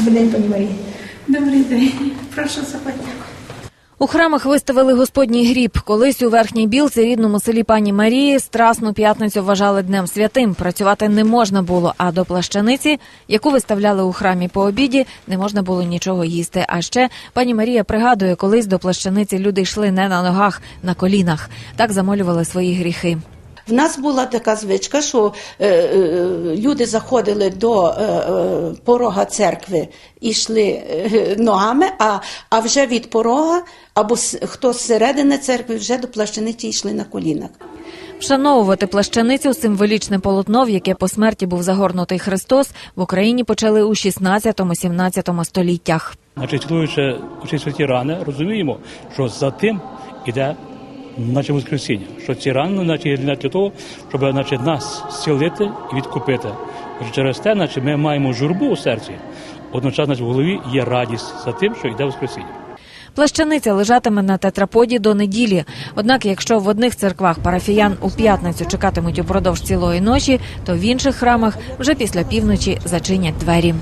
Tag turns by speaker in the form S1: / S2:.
S1: Добрий день, пані Марія.
S2: Добрий день. Прошу заходьте.
S3: У храмах виставили господній гріб. Колись у верхній білці, рідному селі пані Марії, страсну п'ятницю вважали днем святим. Працювати не можна було. А до плащаниці, яку виставляли у храмі по обіді, не можна було нічого їсти. А ще пані Марія пригадує, колись до плащаниці люди йшли не на ногах, на колінах. Так замолювали свої гріхи.
S4: В нас була така звичка, що е, е, люди заходили до е, е, порога церкви і йшли е, ногами, а, а вже від порога або с- хто з середини церкви вже до плащаниці йшли на колінах.
S3: Вшановувати плащаницю символічне полотно, в яке по смерті був загорнутий Христос, в Україні почали у 16-17 століттях.
S5: Значить, оці святі рани, розуміємо, що за тим іде наче Воскресіння. Що ці рани наче, для того, щоб наче, нас зцілити і відкупити. Через те, наче, ми маємо журбу у серці, одночасно в голові є радість за тим, що йде Воскресіння.
S3: Плащаниця лежатиме на тетраподі до неділі. Однак, якщо в одних церквах парафіян у п'ятницю чекатимуть упродовж цілої ночі, то в інших храмах вже після півночі зачинять двері.